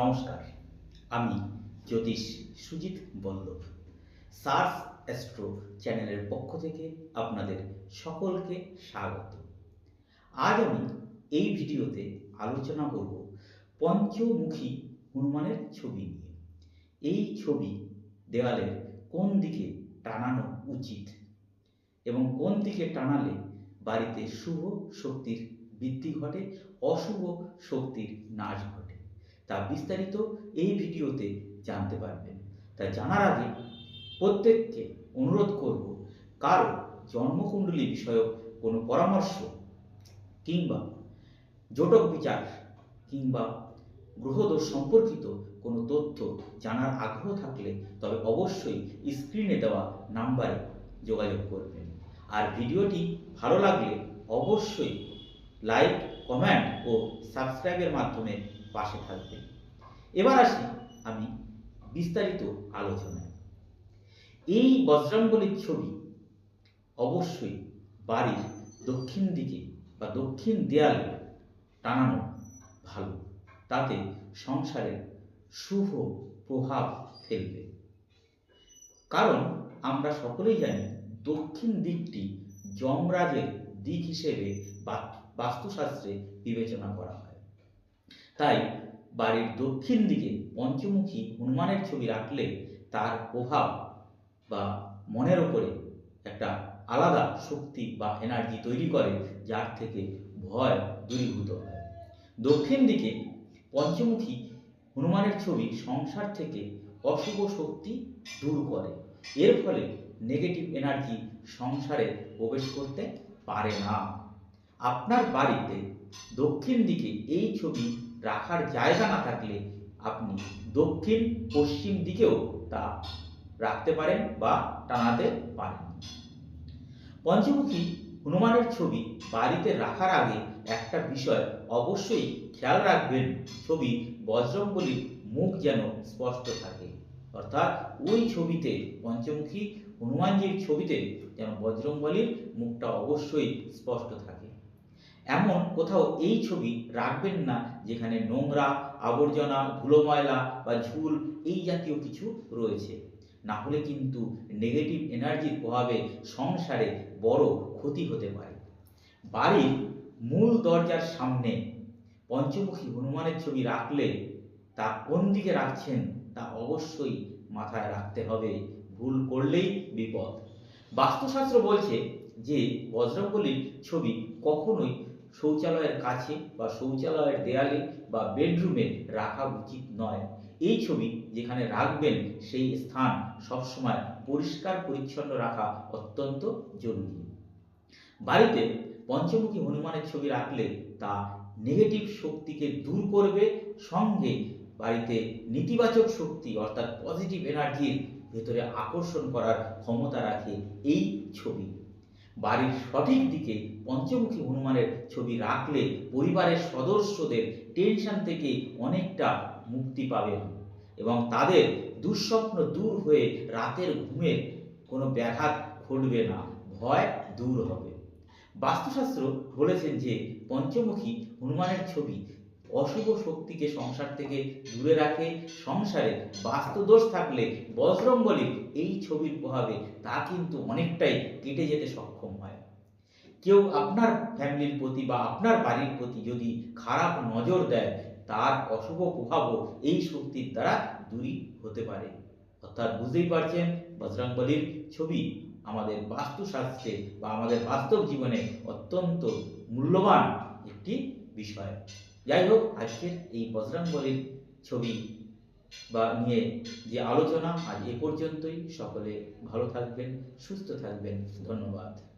নমস্কার, আমি জ্যোতিষ Sujit Vallabh. SARS astro চ্যানেলের পক্ষ থেকে আপনাদের সকলকে স্বাগত। আজ আমি এই ভিডিওতে আলোচনা করব পঞ্চমুখী হনুমানের ছবি নিয়ে। এই ছবি দেওয়ালের কোন দিকে টানানো উচিত এবং কোন দিকে টানালে বাড়িতে শুভ শক্তির বৃদ্ধি ঘটে, অশুভ শক্তির নাশ ঘটে? তা বিস্তারিত এই ভিডিওতে জানতে পারবেন। তা জানার আগে প্রত্যেককে অনুরোধ করব, কারও জন্মকুণ্ডলী বিষয়ক কোনো পরামর্শ কিংবা জটক বিচার কিংবা গ্রহদোষ সম্পর্কিত কোনো তথ্য জানার আগ্রহ থাকলে তবে অবশ্যই স্ক্রিনে দেওয়া নাম্বারে যোগাযোগ করবেন। আর ভিডিওটি ভালো লাগলে অবশ্যই লাইক কমেন্ট ও সাবস্ক্রাইবের মাধ্যমে পাশে থাকবে। এবার আসি আমি বিস্তারিত আলোচনায়। এই বজ্রাঙ্গলির ছবি অবশ্যই বাড়ির দক্ষিণ দিকে বা দক্ষিণ দেয়ালে টানানো ভালো। তাতে সংসারের শুভ প্রভাব ফেলবে। কারণ আমরা সকলেই জানি দক্ষিণ দিকটি যমরাজের দিক হিসেবে বা- বাস্তুশাস্ত্রে বিবেচনা করা হয়। তাই বাড়ির দক্ষিণ দিকে পঞ্চমুখী হনুমানের ছবি রাখলে তার প্রভাব বা মনের ওপরে একটা আলাদা শক্তি বা এনার্জি তৈরি করে, যার থেকে ভয় দূরীভূত হয়। দক্ষিণ দিকে পঞ্চমুখী হনুমানের ছবি সংসার থেকে অশুভ শক্তি দূর করে। এর ফলে নেগেটিভ এনার্জি সংসারে প্রবেশ করতে পারে না। আপনার বাড়িতে দক্ষিণ দিকে এই ছবি রাখার জায়গা না থাকলে আপনি দক্ষিণ পশ্চিম দিকেও তা রাখতে পারেন বা টানাতে পারেন। পঞ্চমুখী হনুমানের ছবি বাড়িতে রাখার আগে একটা বিষয় অবশ্যই খেয়াল রাখবেন, ছবি বজরঙ্গলির মুখ যেন স্পষ্ট থাকে। অর্থাৎ ওই ছবিতে, পঞ্চমুখী হনুমানজির ছবিতে যেন বজরংবলীর মুখটা অবশ্যই স্পষ্ট থাকে। এমন কোথাও এই ছবি রাখবেন না যেখানে নোংরা, আবর্জনা ধুলো ময়লা বা ঝুল এই জাতীয় কিছু রয়েছে। না হলে কিন্তু নেগেটিভ এনার্জির প্রভাবে সংসারে বড় ক্ষতি হতে পারে। বাড়ির মূল দরজার সামনে পঞ্চমুখী হনুমানের ছবি রাখলে তা কোন দিকে রাখছেন তা অবশ্যই মাথায় রাখতে হবে। ভুল করলেই বিপদ। বাস্তুশাস্ত্র বলছে যে বজ্রবলির ছবি কখনোই শৌচালয়ের কাছে বা শৌচালয়ের দেয়ালে বা বেডরুমে রাখা উচিত নয়। এই ছবি যেখানে রাখবেন সেই স্থান সবসময় পরিষ্কার পরিচ্ছন্ন রাখা অত্যন্ত জরুরি। বাড়িতে পঞ্চমুখী হনুমানের ছবি রাখলে তা নেগেটিভ শক্তিকে দূর করবে, সঙ্গে বাড়িতে নেতিবাচক শক্তি অর্থাৎ পজিটিভ এনার্জির ভেতরে আকর্ষণ করার ক্ষমতা রাখে এই ছবি। বাড়ির সঠিক দিকে পঞ্চমুখী হনুমানের ছবি রাখলে পরিবারের সদস্যদের টেনশন থেকে অনেকটা মুক্তি পাবেন এবং তাদের দুঃস্বপ্ন দূর হয়ে রাতের ঘুমের কোনো ব্যাঘাত ঘটবে না, ভয় দূর হবে। বাস্তুশাস্ত্র বলেছেন যে পঞ্চমুখী হনুমানের ছবি অশুভ শক্তিকে সংসার থেকে দূরে রাখে, সংসারে বাস্তুদোষ থাকলে বজরঙ্গলির এই ছবির প্রভাবে তা কিন্তু অনেকটাই কেটে যেতে সক্ষম হয়। কেউ আপনার ফ্যামিলির প্রতি বা আপনার বাড়ির প্রতি যদি খারাপ নজর দেয়, তার অশুভ প্রভাবও এই শক্তির দ্বারা দূরী হতে পারে। অর্থাৎ বুঝতেই পারছেন বজরংবলীর ছবি আমাদের বাস্তুশাস্ত্রে বা আমাদের বাস্তব জীবনে অত্যন্ত মূল্যবান একটি বিষয়। যাই হোক, আজকের এই বজরংবলীর ছবি বা নিয়ে যে আলোচনা, আজ এ পর্যন্তই। সকলে ভালো থাকবেন, সুস্থ থাকবেন। ধন্যবাদ।